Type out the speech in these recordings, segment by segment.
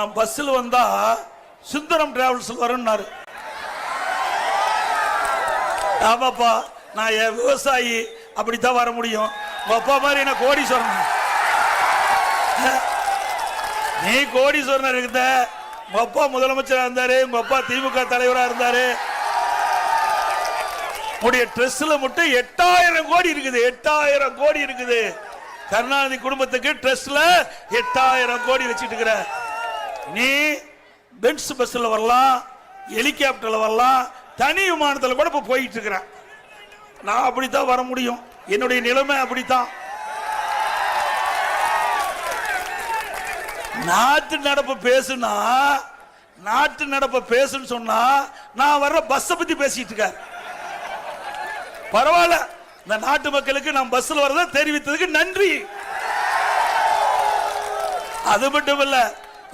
நான் பஸ்ஸில் வந்தா சுந்தரம் டிராவல்ஸ் வரும்னாரு. ஆமாப்பா நான் என் விவசாயி அப்படித்தான் வர முடியும். உங்க அப்பா மாதிரி என்ன கோடீஸ்வரன்? நீ கோடீஸ்வரன் இருந்த? உங்க அப்பா முதலமைச்சரா இருந்தாரு உங்க அப்பா திமுக தலைவரா இருந்தாரு. உடைய ட்ரெஸ்ல மட்டும் எட்டாயிரம் கோடி இருக்குது எட்டாயிரம் கோடி இருக்குது. கருணாநிதி குடும்பத்துக்கு ட்ரெஸ்ல எட்டாயிரம் கோடி வச்சிட்டு இருக்கிற நீ பென்ஸ் பஸ்ல வரலாம் ஹெலிகாப்டர்ல வரலாம் தனி விமானத்தில் கூட இப்போ போயிட்டு இருக்கிறேன் நான் அப்படித்தான் வர முடியும். என்னுடைய நிலைமை அப்படித்தான். நாட்டு நடப்பு பேசுனா நாட்டு நடப்பை பேசுன்னு சொன்னா நான் வர்ற பஸ்ஸை பத்தி பேசிட்டு இருக்கேன் பரவாயில்ல. இந்த நாட்டு மக்களுக்கு நான் பஸ்ல வரத தெரிவித்ததுக்கு நன்றி. அது மட்டும் இல்லை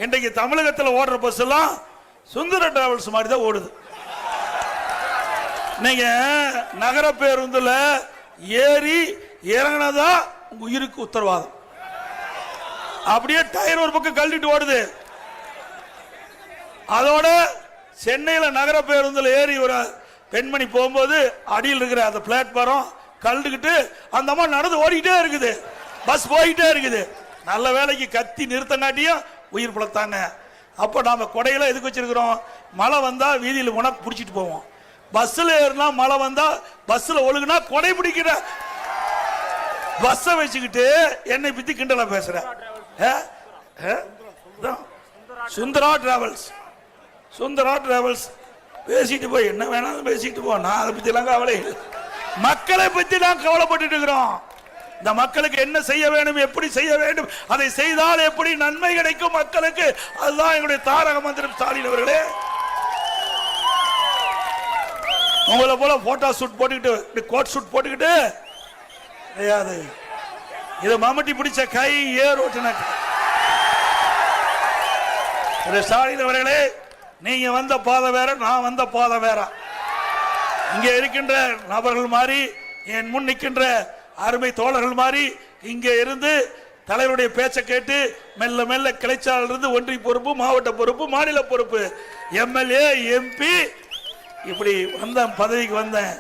இன்றைக்கு தமிழகத்தில் ஓடுற பஸ் எல்லாம் சுந்தர டிராவல்ஸ் மாதிரி தான் ஓடுது. நீங்க நகர பேருந்துல ஏறி இறங்கினதா உங்க உயிருக்கு உத்தரவாதம். அப்படியே டயர் ஒரு பக்கம் கழட்டிட்டு ஓடுது. அதோட சென்னையில் நகர பேருந்தில் ஏறி ஒரு பெண்மணி போகும்போது அடியில் இருக்கிற அந்த பிளாட்ஃபாரம் கழுந்துக்கிட்டு அந்த அம்மா நடந்து ஓடிக்கிட்டே இருக்குது. பஸ் போய்கிட்டே இருக்குது. நல்ல வேலைக்கு கத்தி நிறுத்தங்காட்டியும் உயிர் பிழைத்தாங்க. அப்போ நாம் கொடையெல்லாம் எதுக்கு வச்சிருக்கிறோம்? மழை வந்தால் வீதியில் உனக்கு பிடிச்சிட்டு போவோம். பஸ்ஸில் ஏறினா மழை வந்தால் பஸ்ஸில் ஒழுகுனா கொடை பிடிக்கிற. பஸ்ஸை வச்சுக்கிட்டு என்னை பற்றி கிண்டலாக பேசுகிறேன் சுந்தரா டிராவல்ஸ். சுந்தரா டிராவல்ஸ். பேசிட்டு போய் என்ன வேணாலும் பேசிட்டு போ. நான் அதை பற்றிலாம் கவலை இல்லை. மக்களை பற்றி நான் கவலைப்பட்டு இருக்கிறோம். இந்த மக்களுக்கு என்ன செய்ய வேண்டும் எப்படி செய்ய வேண்டும் அதை செய்தால் எப்படி நன்மை கிடைக்கும் மக்களுக்கு? அதுதான் எங்களுடைய தாரக மந்திரம் ஸ்டாலின் அவர்களே. உங்களை போல போட்டோ ஷூட் போட்டுக்கிட்டு கோட் ஷூட் போட்டுக்கிட்டு கிடையாது. இது மம்முட்டி பிடிச்ச கை ஏர் ஓட்டுன ஸ்டாலின் அவர்களே நீங்க வந்த பாதை வேற நான் வந்த பாதை வேற. இங்கே இருக்கின்ற நபர்கள் மாதிரி என் முன் நிற்கின்ற அருமை தோழர்கள் மாதிரி இங்கே இருந்து தலைவருடைய பேச்சை கேட்டு மெல்ல மெல்ல கிளைச்சாளர் இருந்து ஒன்றிய பொறுப்பு மாவட்ட பொறுப்பு மாநில பொறுப்பு. எம்எல்ஏ எம்பி இப்படி வந்தேன் பதவிக்கு வந்தேன்.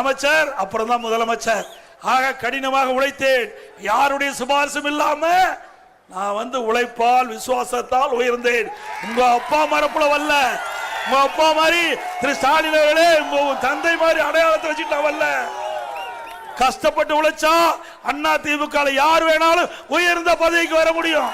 அமைச்சர் அப்புறம் தான் முதலமைச்சர். ஆக கடினமாக உழைத்தேன். யாருடைய சிபாரிசும் இல்லாம நான் வந்து உழைப்பால் விசுவாசத்தால் உயர்ந்தேன். உங்க அப்பா மரப்புல வல்ல. உங்க அப்பா மாதிரி திரு ஸ்டாலின் அவர்களே உங்க தந்தை மாதிரி அடையாளத்தை வச்சுட்டு நான் வரல கஷ்டப்பட்டு உழைச்சா அண்ணா திமுக யார் வேணாலும் உயர்ந்த பதவிக்கு வர முடியும்.